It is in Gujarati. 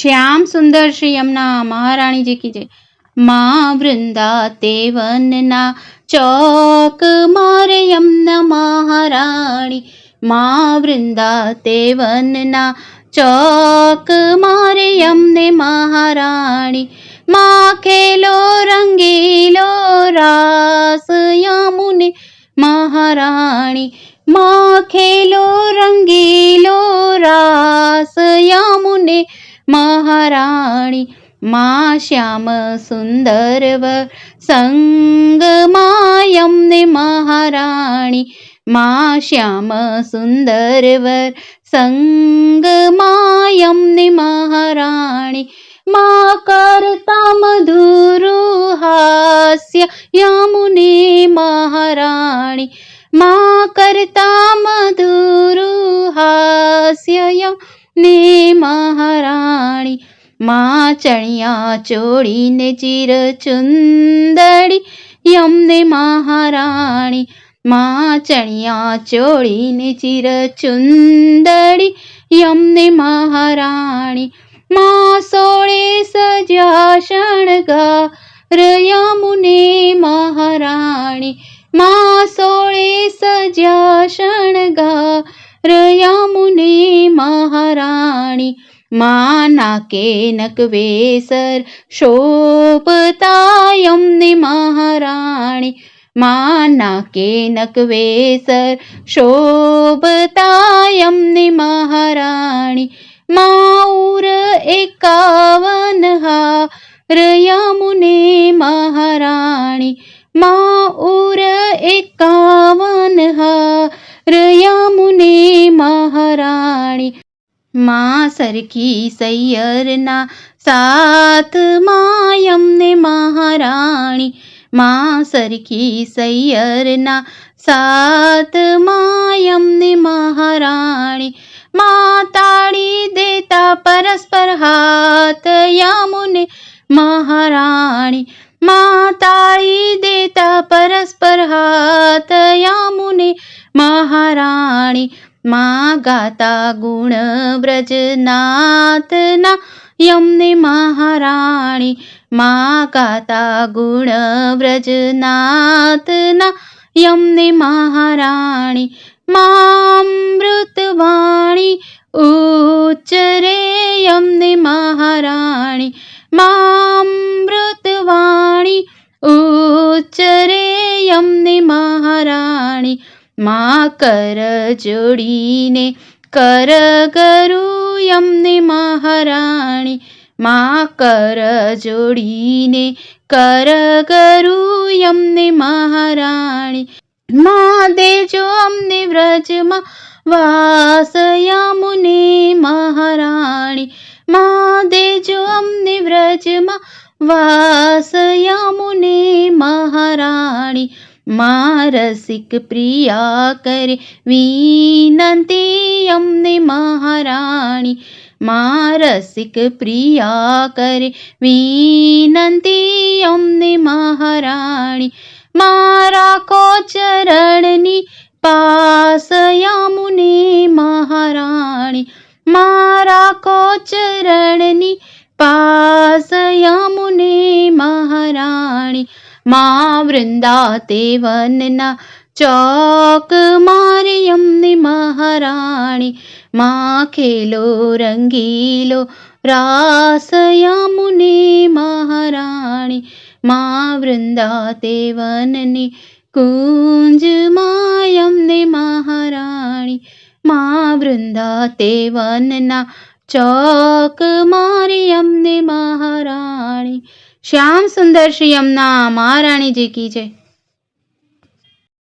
શ્યામ સુંદર શ્રી યમુના મહારાણીજી કી જય મા વૃંદા તેવનના ચોક મારે યમુના મહારાણી. મા વૃંદા તેવનના ચોક મારે યમને મહારાણી. મા ખેલો રંગીલો રાસ યમુને મહારાણી. મા ખેલો રંગીલો રાસ યમુને महाराणि मा श्याम सुन्दर वर सङ्ग मायं मा श्याम सुन्दर वर सङ्ग मायं निहारणी मा कर्तामधुरु यमुने महाराणि मा कर्तामधुरु य યમને મહારાણી મા ચણિયા ચોળીને ચિર ચુંદડી યમને મહારાણી મા ચણિયા ચોળીને ચિર ચુંદડી યમને મહારાણી મા સોળે સજ્યા શણગાર. યમુને મહારાણી મા સોળે સજા શણગાર. रयामुने महाराणि मा न के नि महाराणि मा न के नि महाराणि माऊर एकाावन हा रयामु महाराणि माऊर ऊर हा મા ઉર એકાવન હાર યમુને મહારાણી મા સરખી સૈયરના સાથમાં યમને મહારાણી મા સરખી સૈયરના સાથમાં યમને મહારાણી મા તાળી દેતા પરસ્પર હાથ યમુને મહારાણી મા મા ગાતા ગુણ વ્રજનાથના યમને મહારાણી મા ગાતા ગુણ વ્રજનાથના યમને મહારાણી મામૃતવાણી ઉચ્ચરે યમને મહારાણી મામૃતવાણી ઉચ્ચરે યમને મહારાણી મા કર જોડીને કર ગરું યમને મહારાણી. મા કર જોડીને કર ગરું યમને મહારાણી. મા દેજો અમને વ્રજમાં વાસ યમુને મહારાણી. મા દેજો અમને વ્રજમાં વાસ યમુને મહારાણી. મા રસિક પ્રિયા કરે. વિનંતી અમને મહારાણી, મારસિક પ્રિયા કરે. વિનંતી અમને મહારાણી, મારા કો ચરણની પાસ યમુને મહારાણી, મારા કો ચરણની પાસ મા વૃંદા તે વનના ચોક મારે યમને મહારાણી મા ખેલો રંગીલો રાસયા યમુને મહારાણી મા વૃંદા તે વનની કુંજ યમને મહારાણી મા વૃંદા તે વનના ચોક મારી યમને મહારાણી શ્યામ સુંદર શ્રી યમુના મહારાણીજી કી જય.